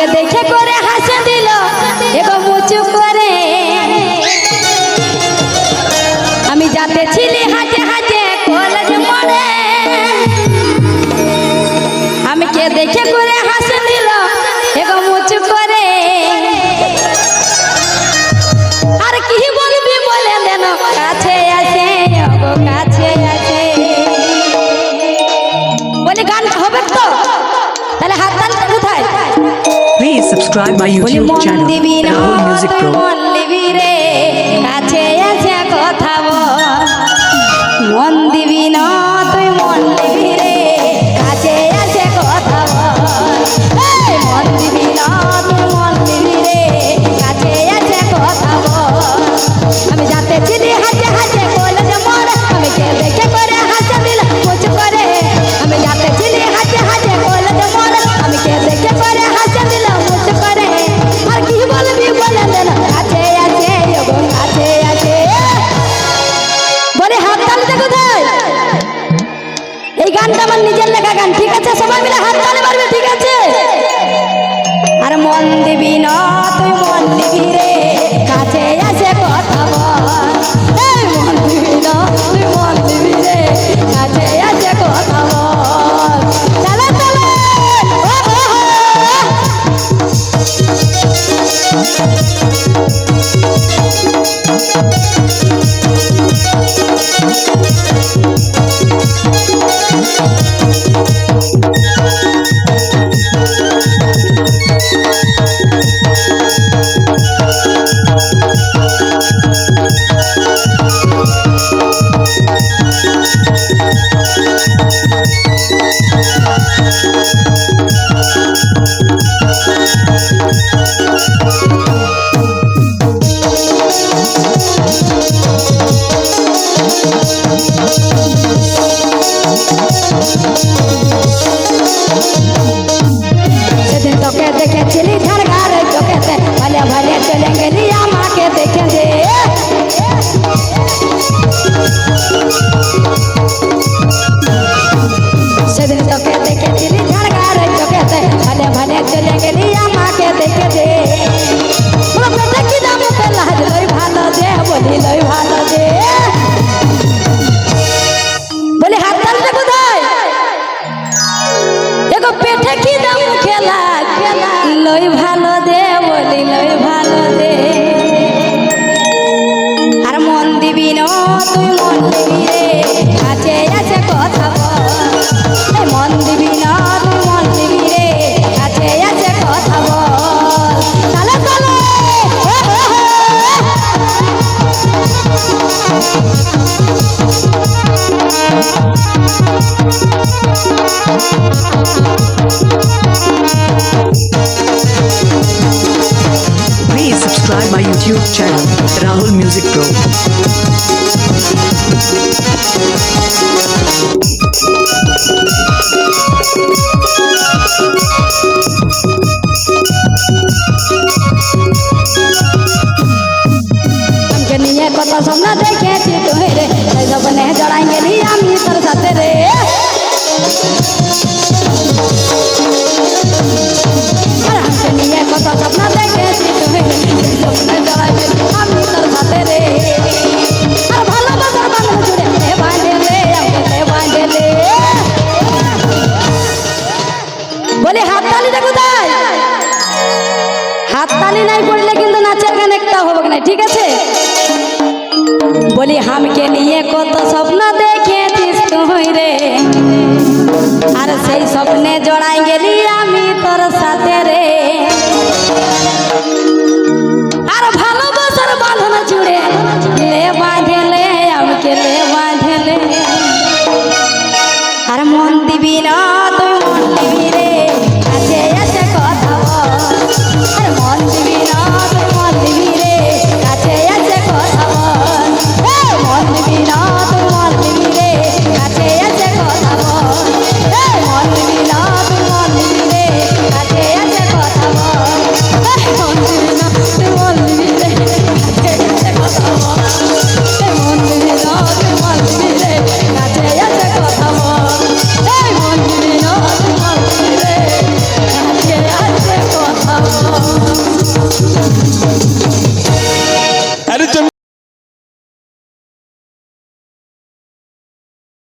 আমাকে দেখে করে হাসে দিল। এবং উঁচু করে। আমি যাতে ছিলি হাতে হাতে আমাকে দেখে করে হাসে দিল এবং উঁচু করে। আর কি বলবি বলে দেন কাছে কাছে subscribe my YouTube channel, Rahul Music Pro. মন দিবি না, তুই মন দিবি রে। কাছে আসে কথা বল। এই মন দিবি না, তুই মন দিবি রে। কাছে আসে কথা বল। চালা চালা ভালো দেব দিলই Please subscribe my YouTube channel, Rahul Music Pro. পানি নাই পড়লে কিন্তু নাচের গান একটা হবে না ঠিক আছে? বলি, হামকে নিয়ে কত স্বপ্ন দেখেছিস তুই রে? আর সেই স্বপ্নে জড়াই গেলিয়ে